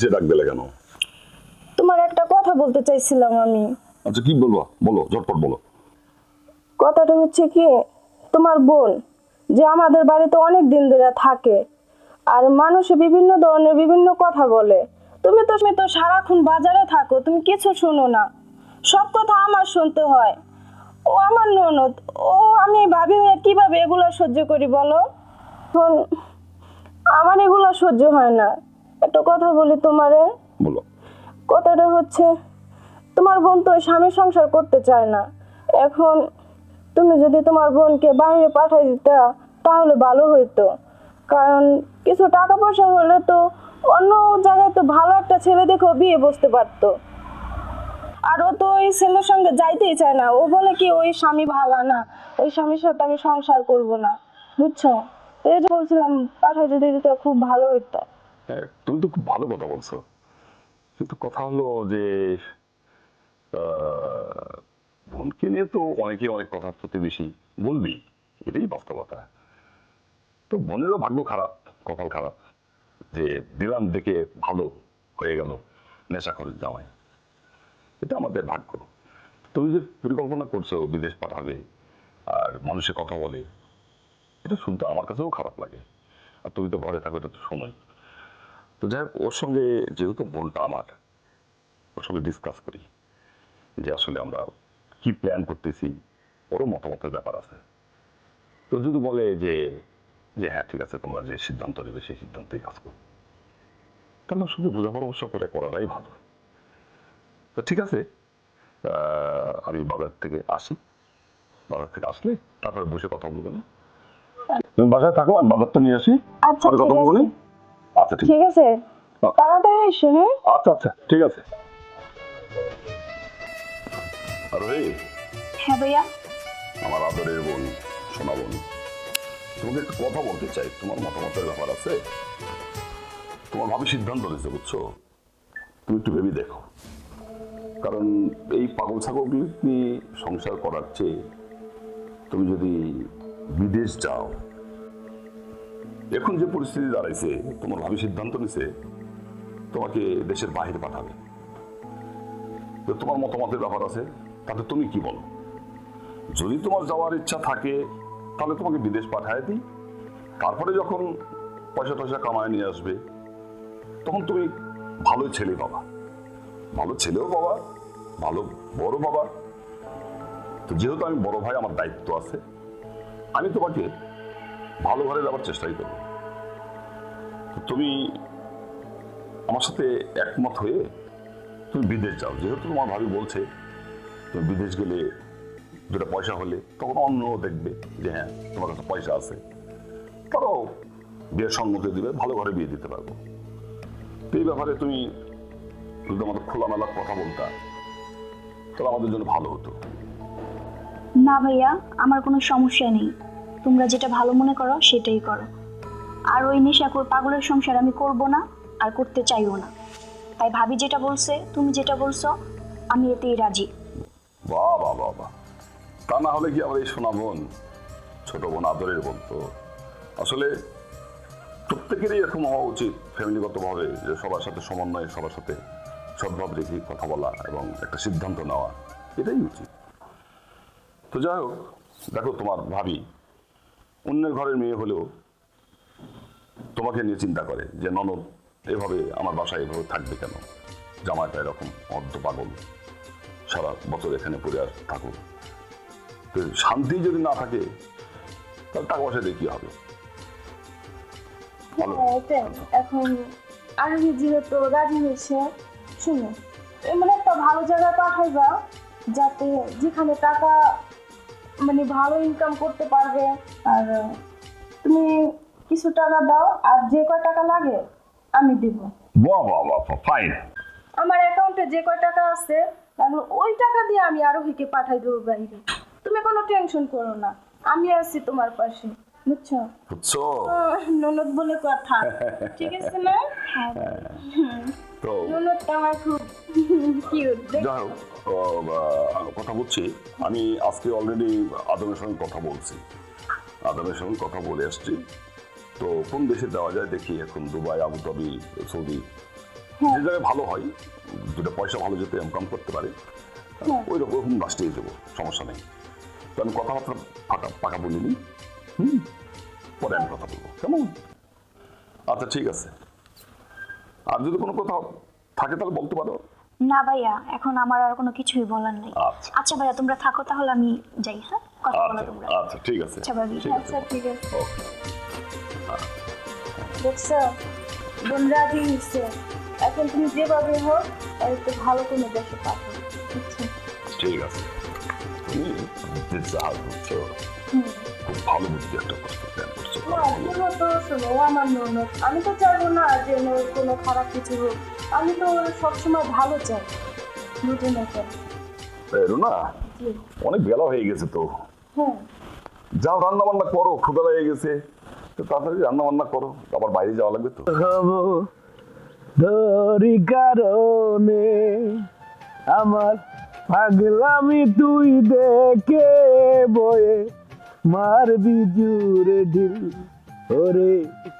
সে ডাক দিলে কেন? তোমার একটা কথা বলতে চাইছিলাম আমি। আচ্ছা কি বলব? বলো ঝটপট বলো। কথাটা হচ্ছে কি তোমার বোন যে আমাদের বাড়িতে অনেক দিন ধরে থাকে আর মানুষে বিভিন্ন ধরনের বিভিন্ন কথা বলে। তুমি তো তুমি তো সারাক্ষণ বাজারে থাকো তুমি কিছু শোনো না। সব কথা আমার শুনতে হয়। ও আমার ননদ ও আমি ভাবি হয়ে কীভাবে এগুলো সহ্য করি বলো? আমার এগুলো সহ্য হয় না। একটা কথা বলি তোমারে। বলো। কথাটা হচ্ছে তোমার বোন তো ওই স্বামী সংসার করতে চায় না। এখন তুমি যদি তোমার বোনকে বাইরে পাঠাই দিতা তাহলে ভালো হইতো। কারণ কিছু টাকা পয়সা হলে তো অন্য জায়গায় তো ভালো একটা ছেলে দেখো বিয়ে বসতে পারতো। আর ও তো ওই ছেলের সঙ্গে যাইতেই চায় না। ও বলে কি ওই স্বামী ভালো না। ওই স্বামীর সাথে আমি সংসার করব না। বুঝছ? এই যে বলছিলাম পাঠাই যদি দিতে খুব ভালো হইতো। তুমি তো খুব ভালো কথা বলছো। কিন্তু কথা হলো যে বোনকে নিয়ে তো অনেকে অনেক কথা প্রতিবেশী বলবি, এটাই বাস্তবতা। তো বোনেরও ভাগ্য খারাপ, কপাল খারাপ, যে দিলাম দেখে ভালো হয়ে গেল নেশা করে জামাই। এটা আমাদের ভাগ্য। তুমি যে পরিকল্পনা করছ বিদেশ পাঠাবে আর মানুষের কথা বলে, এটা শুনতে আমার কাছেও খারাপ লাগে। আর তুমি তো ঘরে থাকো, এটা তো সময় তো যাই হোক ওর সঙ্গে যেহেতু বোনটা আমার ওর সঙ্গে ডিসকাস করি যে আসলে আমরা কি প্ল্যান করতেছি ওরও মতামতের ব্যাপার আছে। তো যদি বলে যে যে হ্যাঁ ঠিক আছে তোমরা যে সিদ্ধান্ত নেবে সেই সিদ্ধান্তেই কাজ করো তাহলে শুধু বোঝা পরামর্শ করে করাটাই ভালো? তো ঠিক আছে আমি বাজার থেকে আসি। বাজার থেকে আসলে তারপরে বসে কথা বলব। না তুমি বাজারে থাকো আমি বাজারটা নিয়ে আসি। আচ্ছা কথা নি? আচ্ছা ঠিক। আছে। তাড়াতাড়ি এসো হ্যাঁ? আচ্ছা আচ্ছা ঠিক আছে। আর হ্যাঁ ভাইয়া। আমার আদরের বোন সোনা বোন। তোমাকে একটা কথা বলতে চাই। তোমার মতামতের ব্যাপার আছে? তোমার ভাবে সিদ্ধান্ত নিয়েছে বুঝছ? তুমি একটু ভেবে দেখো। কারণ এই পাগল ছাগলগুলি নিয়ে সংসার করার চেয়ে তুমি যদি বিদেশ যাও এখন যে পরিস্থিতি দাঁড়াইছে তোমার ভাবি সিদ্ধান্ত নিছে, তোমাকে দেশের বাইরে পাঠাবে। তো তোমার মতামতের ব্যাপার আছে, তাতে তুমি কি বলো? যদি তোমার যাওয়ার ইচ্ছা থাকে, তাহলে তোমাকে বিদেশ পাঠায় দিই। তারপরে যখন পয়সা টয়সা কামায় নিয়ে আসবে, তখন তুমি ভালো ছেলে পাবা। ভালো ছেলেও পাবা, ভালো বড় বাবা তো যেহেতু আমি বড় ভাই, আমার দায়িত্ব আছে, আমি তোমাকে ভালো ঘরে যাওয়ার চেষ্টাই করব তুমি আমার সাথে একমত হয়ে তুমি বিদেশ যাও। যেহেতু তোমার ভাবি বলছে, তুমি বিদেশ গেলে যেটা পয়সা হলে তখন অন্য দেখবে যে হ্যাঁ তোমার কাছে পয়সা আছে। তারাও বিয়ের সম্মতি দিবে, ভালো ঘরে বিয়ে দিতে পারব। এই ব্যাপারে তুমি যদি আমাদের খোলামেলা কথা বলতা, তাহলে আমাদের জন্য ভালো হতো। না ভাইয়া, আমার কোনো সমস্যা নেই। তোমরা যেটা ভালো মনে করো, সেটাই করো। আর ওই নেশাখোর পাগলের সংসার আমি করব না আর করতে চাইও না। তাই ভাবি যেটা বলছে, তুমি যেটা বলছো, আমি এতেই রাজি। বাহ বাহ বাহ বাহ। তা না হলে কি আমার এই সোনা বোন, ছোট বোন, আদরের বোন তো? আসলে প্রত্যেকেরই এরকম হওয়া উচিত ফ্যামিলিগতভাবে যে সবার সাথে সমন্বয়ে, সবার সাথে সদ্ভাব রেখে কথা বলা এবং একটা সিদ্ধান্ত নেওয়া, এটাই উচিত। তো যাই হোক, দেখো তোমার ভাবি অন্যের ঘরের মেয়ে হলেও তোমাকে নিয়ে চিন্তা করে যে ননদ এভাবে আমার বাসায় এভাবে থাকবে কেন? জামাইটা এরকম অর্ধ পাগল। সারা বছর এখানে পড়ে আর থাকুক। তো শান্তি যদি না থাকে তাহলে টাকা পয়সা দিয়ে কি হবে? হ্যাঁ, এখন আরবি যেহেতু রাজি হয়েছে শুনো এমন একটা ভালো জায়গায় পাঠাইবা যাতে যেখানে টাকা মানে ভালো ইনকাম করতে পারবে। আর তুমি কিছু টাকা দাও আর যে কয় টাকা লাগে আমি দেব। বাহ বাহ বাহ ফাইন আমার অ্যাকাউন্টে যে কয় টাকা আছে তাহলে ওই টাকা দিয়ে আমি আরও আরোহীকে পাঠাই দেবো বাইরে। তুমি কোনো টেনশন করো না আমি আছি তোমার পাশে বুঝছ? বুঝছ? ননদ বলে কথা ঠিক আছে না? তো? ননদটা আমার খুব যাই হোক কথা বলছি। আমি আজকে অলরেডি আদমের সঙ্গে কথা বলছি। আদমের সঙ্গে কথা বলে আসছি তো কোন দেশে দেওয়া যায় দেখি এখন দুবাই আবুধাবি সৌদি। হ্যাঁ। যে জায়গায় ভালো হয় দুটো পয়সা ভালো যেতে ইনকাম করতে পারে। হ্যাঁ। ওই রকম রাষ্ট্রে দেবো সমস্যা নেই। তো আমি কথাবার্তা ফাঁকা পাকা বলিনি। হুম? পরে আমি কথা বলব কেমন? আচ্ছা ঠিক আছে। আর যদি কোনো কথা থাকে তাহলে বলতে পারো। না ভাইয়া এখন আমার আর কোনো কিছুই বলার নেই। আচ্ছা। আচ্ছা ভাইয়া তোমরা থাকো তাহলে আমি যাই হ্যাঁ? কথা বলো আচ্ছা তোমরা। আচ্ছা ঠিক আছে। আচ্ছা ভাবি আচ্ছা ঠিক আছে। দেখছ? বোন রাজি হচ্ছে এখন তুমি যেভাবে হোক আর একটু ভালো কোনো দেশে পাঠো ঠিক আছে। তুমি যে যা করছ খুব ভালো বুদ্ধি একটা করছ প্ল্যান করছ না তুমি শোনো আমার ননদ আমি তো চাইব না যে ওর কোনো খারাপ কিছু হোক আমি তো ওর সবসময় ভালো চাই। বুঝে না চাই রুনা অনেক বেলা হয়ে গেছে তো। হ্যাঁ। যাও রান্না বান্না করো ক্ষুদা লেগে গেছে। তো তাড়াতাড়ি রান্না বান্না করো আবার বাইরে যাওয়া লাগবে তো। ধরি কারণে আমার পাগলামি তুই দেখে বয়ে মারবি জুড়ে ঢিল। ওরে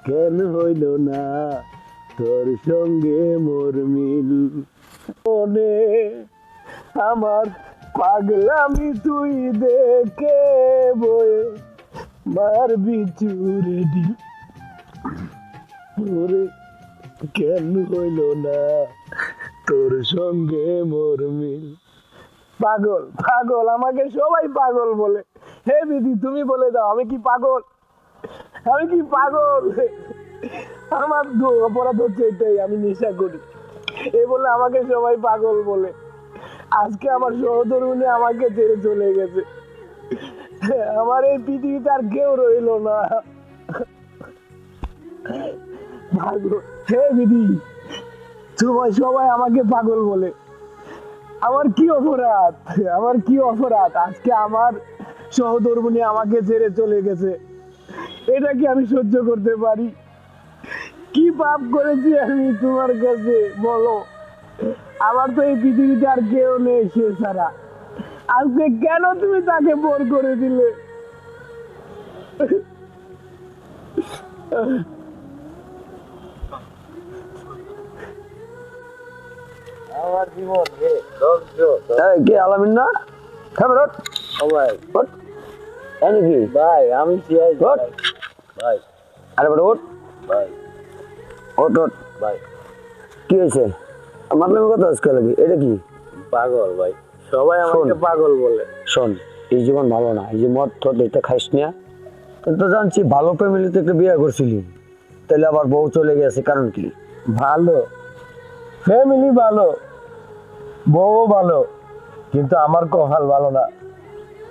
কেন হইল না তোর সঙ্গে মোর মিল? মনে আমার পাগলামি তুই দেখে বয়ে মারবি জুড়ে ঢিল। ওরে কেন হইল না তোর সঙ্গে মোর মিল? পাগল পাগল, আমাকে সবাই পাগল বলে। হে দিদি, তুমি বলে দাও, আমি কি পাগল? আমি কি পাগল? আমার অপরাধ হচ্ছে এটাই, আমি নেশা করি। এ বলে আমাকে সবাই পাগল বলে। আজকে আমার সহধর্মিনী আমাকে ছেড়ে চলে গেছে। আমার এই পৃথিবীতে আর কেউ রইল না। পাগল। হে দিদি সবাই সবাই আমাকে পাগল বলে। আমার কি অপরাধ? আমার কি অপরাধ? আজকে আমার সহধর্মিনী আমাকে ছেড়ে চলে গেছে। এটা কি আমি সহ্য করতে পারি? কি পাপ করেছি আমি তোমার কাছে? বলো। আমার তো এই পৃথিবীতে আর কেউ নেই সে ছাড়া। আজকে কেন তুমি তাকে বোর করে দিলে? এই, কে আলামিন না? খাবে রট ভাই ওট এই নাকি? ভাই আমি সিআই ওট ভাই। আরে বেটা ওট ভাই। ওট ওট ভাই। কি হয়েছে? মাতলামি কথা আজকে লাগি এটা কি? পাগল ভাই। সবাই আমাকে। পাগল বলে। শোন এই জীবন ভালো না। এই যে মদ থদ এটা খাইস না। তো জানছি ভালো ফ্যামিলিতে একটা বিয়ে করছিলি। তাহলে আবার বউ চলে গেছে কারণ কি? ভালো। ফ্যামিলি ভালো। বউ ভালো কিন্তু আমার কপাল ভালো না।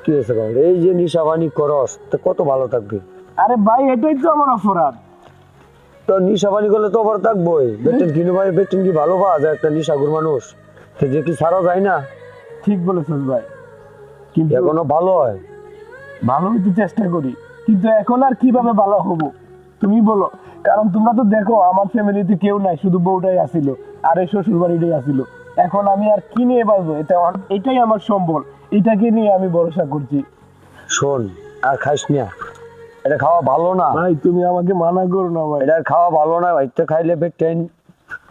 কি হয়েছে এই যে নিশাবানি করস তো কত ভালো থাকবি? আরে ভাই এটাই তো আমার অপরাধ। তো নিশাবানি করলে তো থাকবোই। কিনে ভাই কি ভালো পাওয়া যায় একটা নিশাগুর মানুষ? সে যে কি সারা যায় না? ঠিক বলেছেন ভাই। কিন্তু এখনও ভালো হয়। ভালো হইতে চেষ্টা করি। কিন্তু এখন আর কীভাবে ভালো হব? তুমি বলো। কারণ তোমরা তো দেখো আমার ফ্যামিলিতে কেউ নাই শুধু বউটাই আসিল আর এই শ্বশুর বাড়িটাই আসিল। এখন আমি আর কি নিয়ে বাঁচবো? এটা এটাই আমার সম্বল। এটাকে নিয়ে আমি ভরসা করছি। শোন আর খাইস না। এটা খাওয়া ভালো না। ভাই তুমি আমাকে মানা করো না ভাই। এটা খাওয়া ভালো না ভাই। এটা খাইলে পেটেন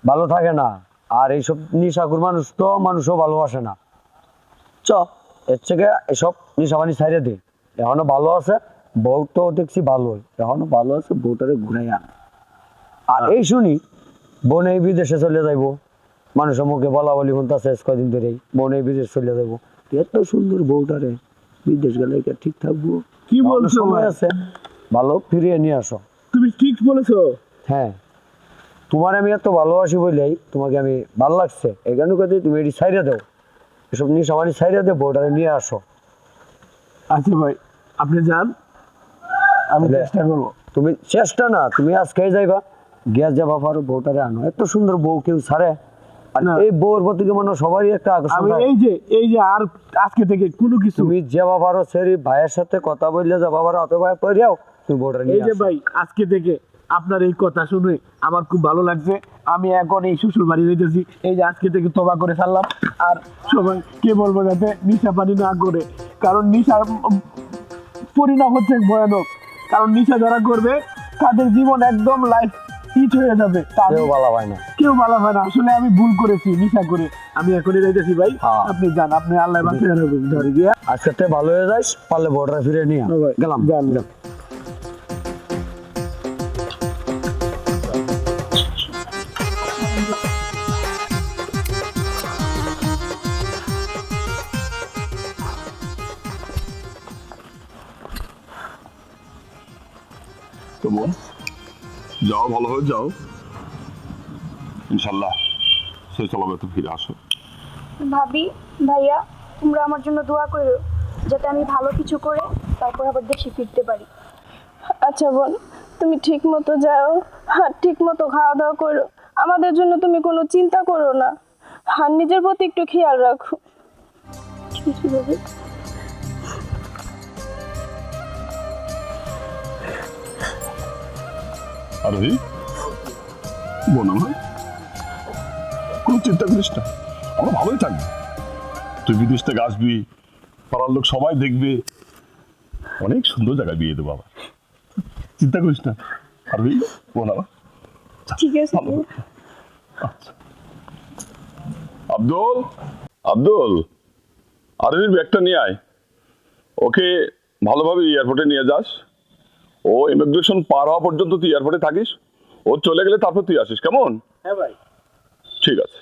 ভালো থাকে না। আর এইসব নিশাকুর মানুষ তো মানুষও ভালোবাসে না। চ। এর থেকে এসব নিশাবানি ছাইড়ে দে। এখনও ভালো আছে বউটাও দেখছি ভালোই এখনও ভালো আছে বউটারে ঘুরাই আর এই শুনি বোন এই বিদেশে চলে যাইব। মানুষের মুখে বলা বলি শুনতে শেষ কদিন ধরেই। মনে বিদেশ চলে যাইব এত সুন্দর বউটারে বিদেশ গেলে ঠিক থাকব? কি বলছো? সময় আছে। ভালো ফিরিয়ে নিয়ে আসো। তুমি ঠিক বলেছ? হ্যাঁ। তোমার আমি এত ভালোবাসি বলেই তোমাকে আমি ভালো লাগছে। এই কারণে কথা তুমি এটি সাইডে দাও। এসব নিয়ে সবারই সাইডে দেবো ওটারে নিয়ে আসো। আচ্ছা ভাই আপনি যান। আমি তাহলে- চেষ্টা করব। তুমি চেষ্টা না তুমি আজকে যাইবা। গ্যাস যাবা পারো বউটারে আনো। এত সুন্দর বউ কেউ ছাড়ে। এই বউর প্রতি মানে সবারই একটা আকর্ষণ আমি এই যে এই যে আর আজকে থেকে কোনো কিছু তুমি যাবা পারো সেরি ভাইয়ের সাথে কথা বললে পারো অত ভাই তুমি বউটারে এই যে ভাই আজকে থেকে আপনার এই কথা শুনে আমার খুব ভালো লাগছে। আমি এখন এই শ্বশুর বাড়ি যাইতেছি। এই যে আজকে থেকে তোবা করে ছাড়লাম আর সবাই কে বলব যাতে নিশা পানি না করে? কারণ নিশার পরিণাম হচ্ছে ভয়ানক। কারণ নিশা যারা করবে তাদের জীবন একদম লাইফ হিট হয়ে যাবে কেউ ভালো হয় না কেউ ভালো হয় না আসলে আমি ভুল করেছি নিশা করে আমি এখনই যাইতেছি ভাই হ্যাঁ। আপনি যান আপনি আল্লাহ বাঁচিয়ে রাখুন ধরে গিয়া আজকে থেকে ভালো হয়ে যাস পারলে বর্ডার ফিরে নিয়ে। হ্যাঁ গেলাম যান। যান। তো যাও ভালো হয়ে যাও। ইনশাল্লাহ সেই চলাবে ফিরে আসো। ভাবি ভাইয়া তোমরা আমার জন্য দোয়া করো যাতে আমি ভালো কিছু করে তারপর আবার দেশে ফিরতে পারি। আচ্ছা বোন তুমি ঠিক মতো যাও আর ঠিক মতো খাওয়া দাওয়া করো। আমাদের জন্য তুমি কোনো চিন্তা করো না। আর নিজের প্রতি একটু খেয়াল রাখো। ঠিক আছে আরোহী বোন আমার কোনো চিন্তা করিস না আমরা ভালোই থাকব। তুই বিদেশ থেকে আসবি পাড়ার লোক সবাই দেখবে। অনেক সুন্দর জায়গায় বিয়ে দেবো আবার। চিন্তা করিস না। আরোহী বোন আমার ঠিক আছে আচ্ছা। আব্দুল আব্দুল আরবির ব্যাগটা নিয়ে আয়। ওকে ভালোভাবে এয়ারপোর্টে নিয়ে যাস। ও ইমিগ্রেশন পার হওয়া পর্যন্ত তুই এয়ারপোর্টে থাকিস ও চলে গেলে তারপর তুই আসিস কেমন? হ্যাঁ ভাই। ঠিক আছে।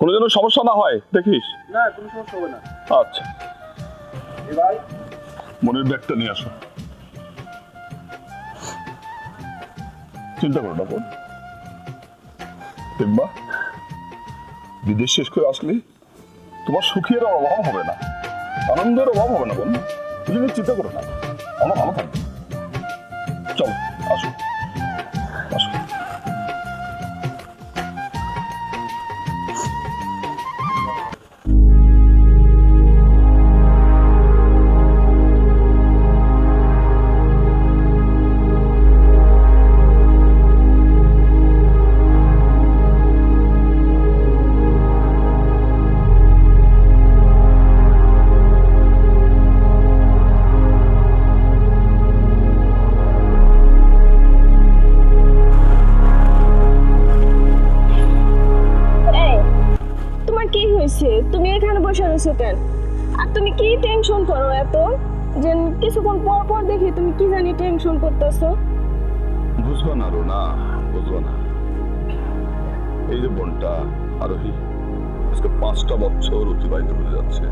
কোনো যেন সমস্যা না হয় দেখিস? না কোনো সমস্যা হবে না। আচ্ছা। ভাই। মনের ব্যাগটা নিয়ে আসো। চিন্তা করো না বোন। দেখবা বিদেশ শেষ করে আসলে তোমার সুখের অভাব হবে না আনন্দের অভাব হবে না বোন। তুমি চিন্তা করো না। আমরা ভালো থাকব। চলো আসো টেনশন করতেছো? বুঝব না রোনা, বুঝব না। এই যে বোনটা, আরোহী, আজকে পাঁচটা বছর অতিবাহিত হয়ে যাচ্ছে,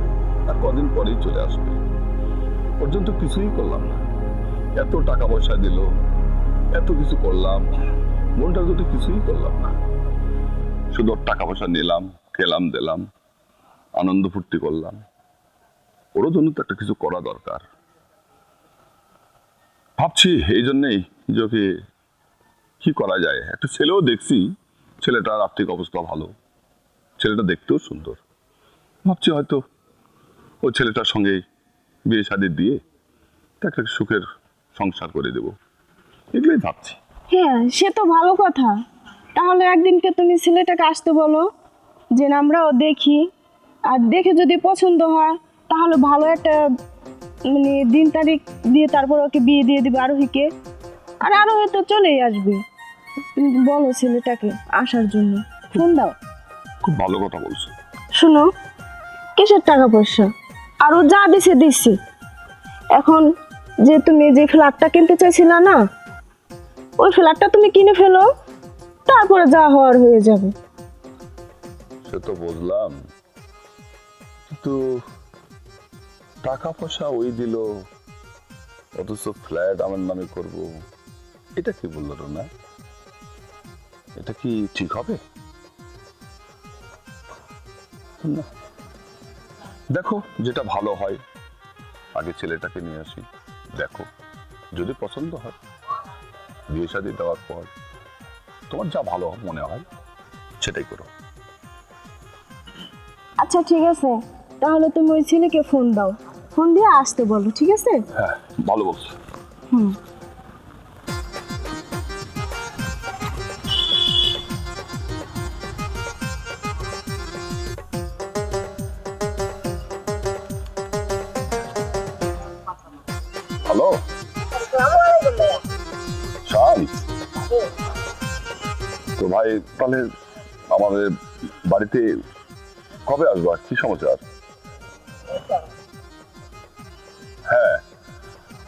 আর কদিন পরেই চলে আসবে। পর্যন্ত কিছুই করলাম না। এত টাকা পয়সা দিল, এত কিছু করলাম, বোনটার দুটো কিছুই করলাম না। শুধু টাকা পয়সা নিলাম, খেলাম, দিলাম, আনন্দ ফুর্তি করলাম। ওরও জন্য তো একটা কিছু করা দরকার। ভাবছি এই জন্যেই যে ওকে কি করা যায়। একটা ছেলেও দেখছি, ছেলেটার আর্থিক অবস্থা ভালো। ছেলেটা দেখতেও সুন্দর। ভাবছি হয়তো ও ছেলেটার সঙ্গে বিয়ে শাদি দিয়ে তাকে সুখের সংসার করে দেব। এগুলোই ভাবছি। হ্যাঁ সে তো ভালো কথা। তাহলে একদিনকে তুমি ছেলেটাকে আসতে বলো যে আমরাও দেখি। আর দেখে যদি পছন্দ হয়, তাহলে ভালো একটা মানে দিন তারিখ দিয়ে তারপর ওকে বিয়ে দিয়ে দিবে আরোহীকে। আর আরোহী তো চলেই আসবে। বলো ছেলেটাকে আসার জন্য। ফোন দাও। খুব ভালো কথা বলছো। শোনো কিসের টাকা পয়সা? আরও যা দিছে দিছি। এখন যে তুমি যে ফ্ল্যাটটা কিনতে চাইছিলা না ওই ফ্ল্যাটটা তুমি কিনে ফেলো তারপরে যা হওয়ার হয়ে যাবে। সে তো বুঝলাম। কিন্তু টাকা পয়সা ওই দিল। অথচ ফ্ল্যাট আমার নামে করব। এটা কি বলল না এটা কি ঠিক হবে? না। দেখো, যেটা ভালো হয়, আগে ছেলেটাকে নিয়ে আসি। দেখো, যদি পছন্দ হয়, বিয়ে শাদী দেওয়ার পর তোমার যা ভালো মনে হয়, সেটাই করো। আচ্ছা ঠিক আছে। তাহলে তুমি ওই ছেলেকে ফোন দাও। ফোন দিয়ে আসতে বলো ঠিক আছে? হ্যাঁ ভালো বলছো। হুম। হ্যালো? তো ভাই তাহলে আমাদের বাড়িতে কবে আসব আর কি সমাচার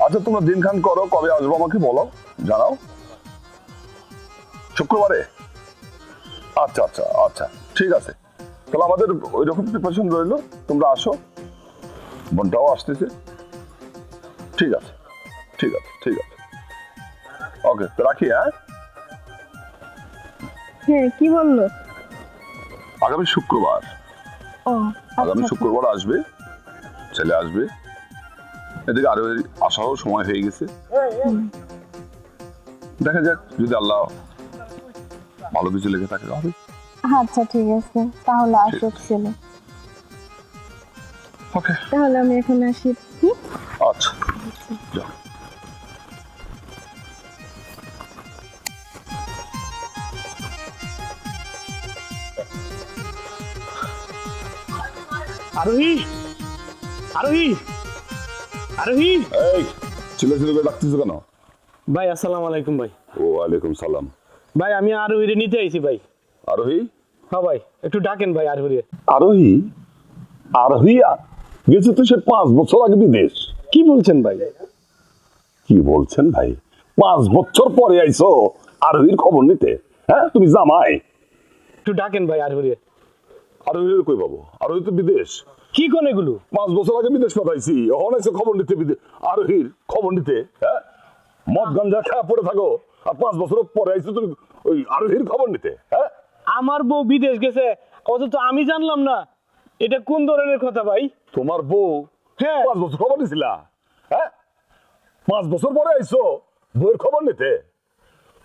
আচ্ছা তোমরা দিনখান করো কবে আসব আমাকে বলো জানাও। শুক্রবারে? আচ্ছা আচ্ছা আচ্ছা ঠিক আছে। তাহলে আমাদের ওই রকম প্রিপারেশন রইল তোমরা আসো। বোনটাও আসতেছে। ঠিক আছে ঠিক আছে ঠিক আছে। ওকে তো রাখি হ্যাঁ? হ্যাঁ কি বলল? আগামী শুক্রবার। আগামী আচ্ছা। শুক্রবার আসবে ছেলে আসবে। এদিকে আরও আসারও সময় হয়ে গেছে। দেখা যাক যদি আল্লাহ ভালো কিছু লেগে থাকে হবে আচ্ছা ঠিক আছে। তাহলে আসুক ছেলে ওকে। তাহলে আমি এখন আসি। আচ্ছা। যাও। আরোহী! আরোহী! আরোহী? এই ছেলে ছেলে করে ডাকতেছো কেন? ভাই আসসালামু আলাইকুম ভাই। ও ওয়ালাইকুম সালাম। ভাই আমি আরোহীরে নিতে আইছি ভাই। আরোহী? হ্যাঁ ভাই একটু ডাকেন ভাই আরোহীরে। আরোহী? আরোহী গেছে তো সে পাঁচ বছর আগে বিদেশ। কি বলছেন ভাই? কি বলছেন ভাই? পাঁচ বছর পরে আইছো আরোহীর খবর নিতে। হ্যাঁ তুমি জামাই। একটু ডাকেন ভাই আরোহীরে। আরোহীর কই পাবো? আরোহী তো বিদেশ। কি কোন এগুলো? পাঁচ বছর আগে বিদেশ পাঠাইছি। এখন এসে খবর নিতে আরোহীর খবর নিতে হ্যাঁ? মদ গঞ্জা খাওয়া পড়ে থাকো। আর পাঁচ বছর পরে আইছো তুমি ওই আরোহীর খবর নিতে হ্যাঁ? আমার বউ বিদেশ গেছে। অথচ আমি জানলাম না। এটা কোন ধরনের কথা ভাই? তোমার বউ হ্যাঁ। পাঁচ বছর খবর নিছিলা হ্যাঁ? পাঁচ বছর পরে আইছো বউয়ের খবর নিতে।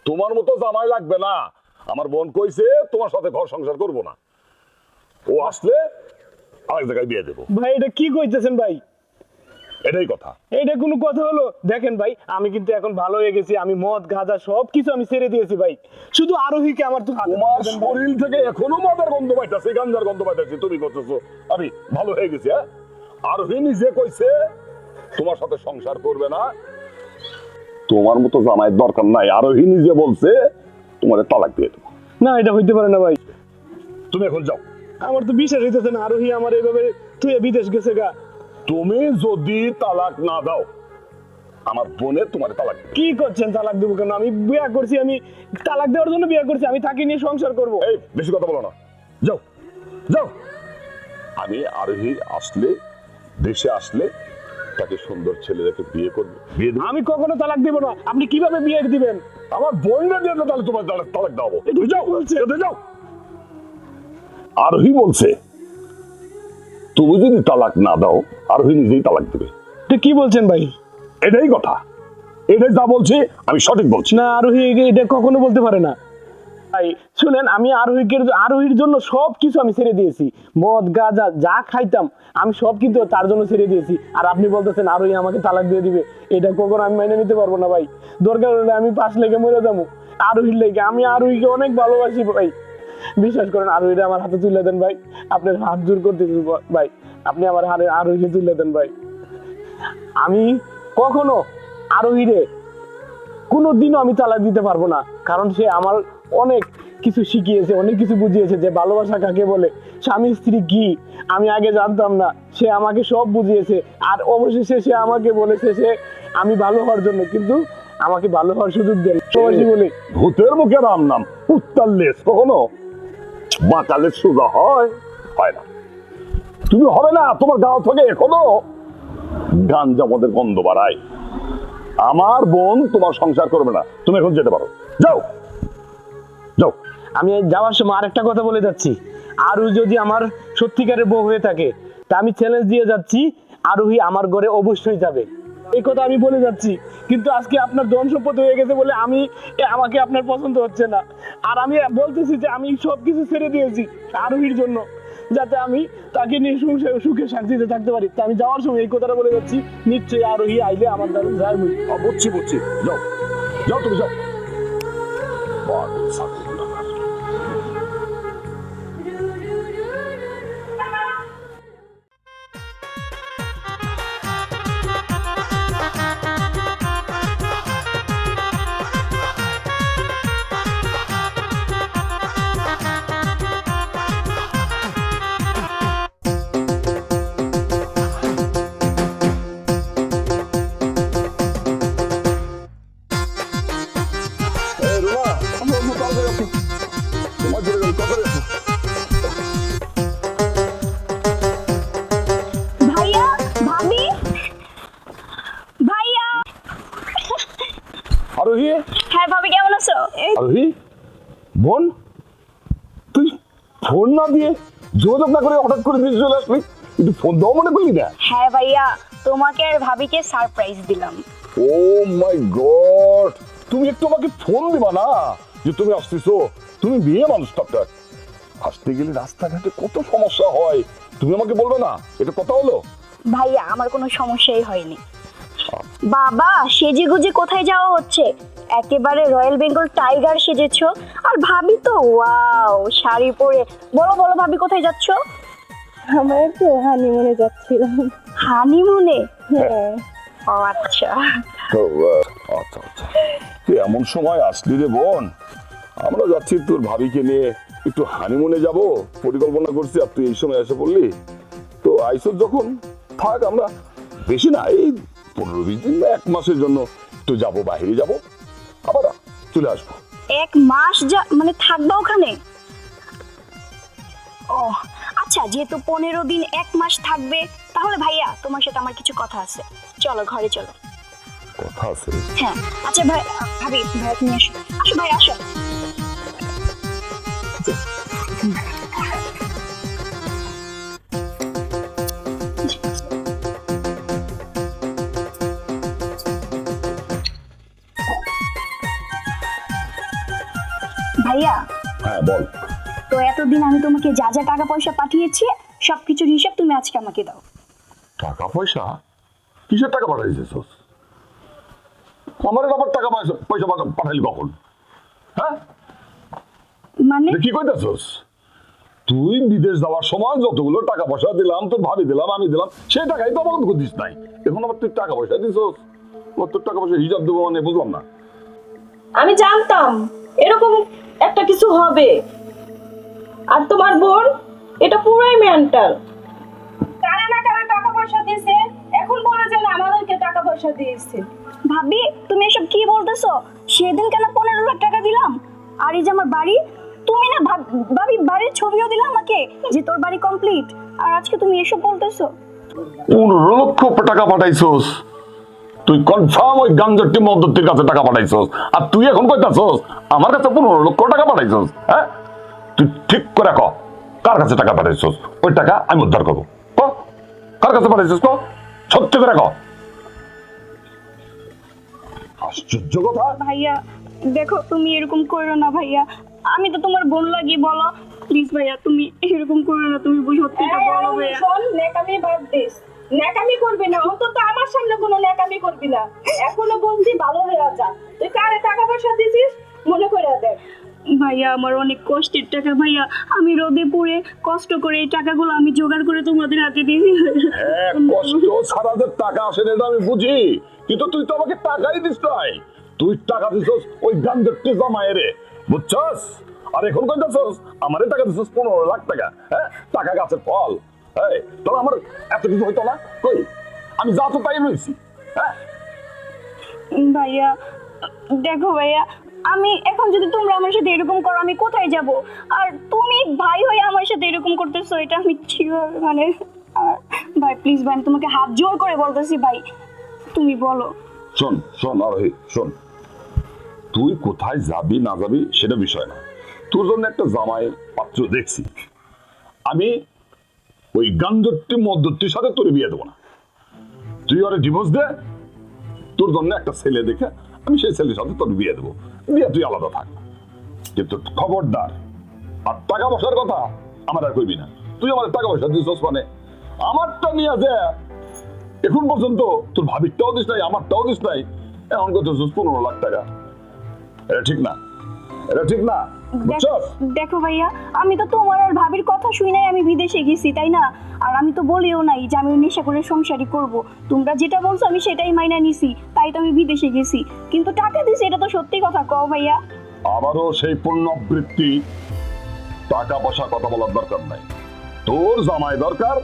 তোমার মতো জামাই লাগবে না। আমার বোন কইছে তোমার সাথে ঘর সংসার করব না। ও আসলে আরেক জায়গায় বিয়ে দেবো। ভাই এটা কি কইতেছেন ভাই? এটাই কথা। এটা কোনো কথা হলো? দেখেন ভাই আমি কিন্তু এখন ভালো হয়ে গেছি আমি মদ গাঁজা সব কিছু আমি ছেড়ে দিয়েছি ভাই। শুধু আরোহীকে আমার তো তোমার শরীর থেকে এখনও মদের গন্ধ পাইতাছে গাঞ্জার গন্ধ পাইতাছে তুমি করতেছো আমি ভালো হয়ে গেছি হ্যাঁ? আরোহী নিজে কইছে তোমার সাথে সংসার করবে না। তোমার মতো জামাইয়ের দরকার নাই আরোহী নিজে বলছে তোমার তালাক দিয়ে দেবো। না এটা হইতে পারে না ভাই। তুমি এখন যাও। আমার তো বিশ্বাস হইতেছে না আরোহী আমার এইভাবে তুই বিদেশ গেছে গা। তুমি যদি তালাক না দাও আমার বোনের তোমার তালাক। কি করছেন তালাক দেবো কেন? আমি বিয়ে করছি আমি তালাক দেওয়ার জন্য বিয়ে করছি আমি তাকে নিয়ে সংসার করব। এই বেশি কথা বলো না। যাও যাও। আমি আরোহী আসলে দেশে আসলে তাকে সুন্দর ছেলে দেখে বিয়ে করবে। বিয়ে দেবে। আমি কখনো তালাক দেবো না। আপনি কীভাবে বিয়ে দিবেন? আমার বোনরা দিয়ে দাও, তাহলে তোমার তালাক তালাক দাও। যাও বলছে যাও। আরোহী বলছে তুমি যদি তালাক না দাও আরোহী নিজেই তালাক দেবে। এটা কি বলছেন ভাই? এটাই কথা। এটাই যা বলছে আমি সঠিক বলছি। না আরোহী এটা কখনো বলতে পারে না। ভাই শুনেন আমি আরোহীকে আরোহীর জন্য সব কিছু আমি ছেড়ে দিয়েছি। মদ গাঁজা যা খাইতাম আমি সব কিন্তু তার জন্য ছেড়ে দিয়েছি। আর আপনি বলতেছেন আরোহী আমাকে তালাক দিয়ে দিবে। এটা কখনো আমি মেনে নিতে পারব না ভাই। দরকার হলে আমি পাশ লেগে মরে যাব। আরোহীর লেগে আমি আরোহীকে অনেক ভালোবাসি ভাই। বিশ্বাস করেন আরোহীরা আমার হাতে তুলে দেন ভাই। আপনার হাত জোর করতে ভাই। আপনি আমার হাতে আরোহীকে তুলে দেন ভাই। আমি কখনো আরোহীরে কোনো দিনও আমি তালাক দিতে পারব না কারণ সে আমার অনেক কিছু শিখিয়েছে অনেক কিছু বুঝিয়েছে যে ভালোবাসা কাকে বলে স্বামী স্ত্রী কি আমি আগে জানতাম না সে আমাকে সব বুঝিয়েছে আর অবশেষে সে আমাকে বলেছে সে আমি ভালো হওয়ার জন্য কিন্তু আমাকে ভালো হওয়ার সুযোগ দেন প্রবাসী বলে। ভূতের মুখে রাম নাম উত্তাল কখনো? বাঁচালে সোজা হয়। হয় না। তুমি হবে না, তোমার গাঁও থেকে এখনও গাঞ্জা মদের গন্ধ বাড়ায়। আমার বোন তোমার সংসার করবে না, তুমি এখন যেতে পারো। যাও। যাও। আমি যাওয়ার সময় আরেকটা কথা বলে যাচ্ছি। আরু যদি আমার সত্যিকারের বউ হয়ে থাকে, তা আমি চ্যালেঞ্জ দিয়ে যাচ্ছি আরোহী আমার ঘরে অবশ্যই যাবে। এই কথা আমি বলে যাচ্ছি, কিন্তু আজকে আপনার ধন সম্পদ হয়ে গেছে বলে আমি আমাকে আপনার পছন্দ হচ্ছে না। আর আমি বলতেছি যে আমি সব কিছু ছেড়ে দিয়েছি আরোহীর জন্য, যাতে আমি তাকে নিয়ে সুখে শান্তিতে থাকতে পারি। তা আমি যাওয়ার সময় এই কথাটা বলে যাচ্ছি, নিশ্চয়ই আরোহী আইলে আমার দ্বারা যাই বুঝছি বুঝছি যাও। যাও তুমি, যাও। যোগাযোগ না করে হঠাৎ করে দিয়ে চলে আসলি? কিন্তু ফোন দেওয়া মনে করলি না? হ্যাঁ ভাইয়া তোমাকে আর ভাবিকে সারপ্রাইজ দিলাম। ও মাই গড তুমি একটু আমাকে ফোন দিবা না? যে তুমি আসতেছো তুমি বিয়ে মানুষ ডাক্তার আসতে গেলে রাস্তাঘাটে কত সমস্যা হয়? তুমি আমাকে বলবে না? এটা কথা হলো? ভাইয়া আমার কোনো সমস্যাই হয়নি। বাবা সেজে গুজে কোথায় যাওয়া হচ্ছে? একেবারে রয়্যাল বেঙ্গল টাইগার সেজেছ। আর ভাবি তো ওয়াও শাড়ি পরে। বলো বলো ভাবি কোথায় যাচ্ছ? আমরা তো হানিমুনে যাচ্ছিলাম। হানিমুনে হ্যাঁ। ও আচ্ছা। তো, আচ্ছা আচ্ছা। তুই এমন সময় আসলি রে বোন। আমরা যাচ্ছি তোর ভাবিকে নিয়ে। একটু হানিমুনে যাব পরিকল্পনা করছি আর তুই এই সময় এসে পড়লি। তো আইসর যখন থাক আমরা বেশি না এই পনেরো বিশ দিন বা এক মাসের জন্য একটু যাব বাইরে যাব। আবার চলে আসব। এক মাস যা মানে থাকবা ওখানে? ও আচ্ছা যেহেতু পনেরো দিন এক মাস থাকবে তাহলে ভাইয়া তোমার সাথে আমার কিছু কথা আছে। চলো ঘরে চলো। কথা আছে? হ্যাঁ আচ্ছা ভাই ভাবি ভাই তুমি আসো। আসো ভাই আসো। ভাইয়া। হ্যাঁ বল। তো এতদিন আমি তোমাকে যা যা টাকা পয়সা পাঠিয়েছি সবকিছুর হিসাব তুমি আজকে আমাকে দাও। টাকা পয়সা কিসের টাকা পাঠাইছিস? আমার আবার টাকা পয়সা পয়সা পাঠা- পাঠাইলি কখন? হ্যাঁ? মানে? কি কইতেছস? তুই বিদেশ যাওয়ার সময় যতগুলো টাকা পয়সা দিলাম তোর ভাবি দিলাম আমি দিলাম সেই টাকাই তো আমার দিস নাই। এখন আবার তুই টাকা পয়সা দিছস? তোর টাকা পয়সা হিসাব দেবো মানে বুঝলাম না। আমি জানতাম। এরকম একটা কিছু হবে। আর তোমার বোন এটা পুরোই মেন্টাল। কারা না কারা টাকা পয়সা দিয়েছে? এখন বলে যে আমাদেরকে টাকা পয়সা দিয়েছে। ভাবি তুমি এসব কি বলতেছো? সেদিন কেন পনেরো লাখ টাকা দিলাম? আর এই যে আমার বাড়ি তুমি না ভাবি বাড়ির ছবিও দিলাম আমাকে যে তোর বাড়ি কমপ্লিট আর আজকে তুমি এসব বলতেছো? পনেরো লক্ষ টাকা পাঠাইছস। তুই কনফার্ম ওই গাঞ্জটি মদ্দতির কাছে টাকা পাঠাইছস। আর তুই এখন কইতাছস আমার কাছে পনেরো লক্ষ টাকা পাঠাইছস হ্যাঁ? তুই ঠিক করে ক কার কাছে টাকা পাঠাইছস? ওই টাকা আমি উদ্ধার করব। ক? কার কাছে পাঠাইছস ক? সত্যি করে ক। আশ্চর্য কথা। ভাইয়া দেখো তুমি এরকম করো না ভাইয়া। আমি তো তোমার বোন লাগি বলো। প্লিজ ভাইয়া তুমি এরকম করো না তুমি সত্যিটা এই বলো ভাইয়া। শোন নেকামি বাদ দিস। নেকামি করবি না অন্তত তো আমার সামনে কোনো নেকামি করবি না। এখনও বলছি ভালো হয়ে যা। তুই কারে টাকা পয়সা দিছিস? মনে করে দেখ ভাইয়া আমার অনেক কষ্টের টাকা ভাইয়া। আমি রোদে পড়ে কষ্ট করে এই টাকাগুলো আমি জোগাড় করে তোমাদের হাতে দিয়েছি। হ্যাঁ কষ্ট যে টাকা আসে না এটা আমি বুঝি। কিন্তু তুই তো আমাকে টাকাই দিস নাই। তুই টাকা দিছস ওই গাঞ্জটি জমায়ে রে বুঝছস? আর এখন কইতাছস আমারে টাকা দিছস পনেরো লাখ টাকা হ্যাঁ? টাকা গাছের ফল। হ্যাঁ তাহলে আমার এত কিছু হইতো না? কই? আমি যা তো তাই রয়েছি। হ্যাঁ? ভাইয়া দেখো ভাইয়া আমি এখন যদি তোমরা আমার সাথে এরকম করো আমি কোথায় যাব? আর তুমি ভাই হয়ে আমার সাথে এরকম করতেছো এটা আমি কীভাবে মানে ভাই প্লিজ ভাই আমি তোমাকে হাত জোর করে বলতেছি ভাই তুমি বলো। শোন শোন আর হে শোন। তুই কোথায় যাবি না যাবি সেটা বিষয় না। তোর জন্য একটা জামাই পাত্র দেখছি। আমি ওই গাঞ্জটি মদ্যটির সাথে তোর বিয়ে দেবো না। তুই ওরে ডিভোর্স দে, তোর জন্য একটা ছেলে দেখে আমি সেই ছেলের সাথে তোর বিয়ে দেবো। বিয়ে তুই আলাদা থাক। কিন্তু খবরদার, আর টাকা পয়সার কথা আমার আর কইবি না। তুই আমার টাকা পয়সা দিছস মানে? আমারটা নিয়ে যে। এখন পর্যন্ত তোর ভাবিরটাও দিস নাই, আমারটাও দিস নাই। এখন কত পনেরো লাখ টাকা। এটা ঠিক না। এটা ঠিক না? দেখ- দেখো ভাইয়া আমি তো তোমার আর ভাবির কথা শুই নাই আমি বিদেশে গেছি তাই না? আর আমি তো বলিও নাই যে আমি নেশা করে সংসারই করব। তোমরা যেটা বলছো আমি সেটাই মাইনা নিছি তাই তো আমি বিদেশে গেছি। কিন্তু টাকা দিছি এটা তো সত্যি কথা কও ভাইয়া। আবারও সেই পুণ্যবৃত্তি টাকা পয়সা কথা বলার দরকার নাই। তোর জামাই দরকার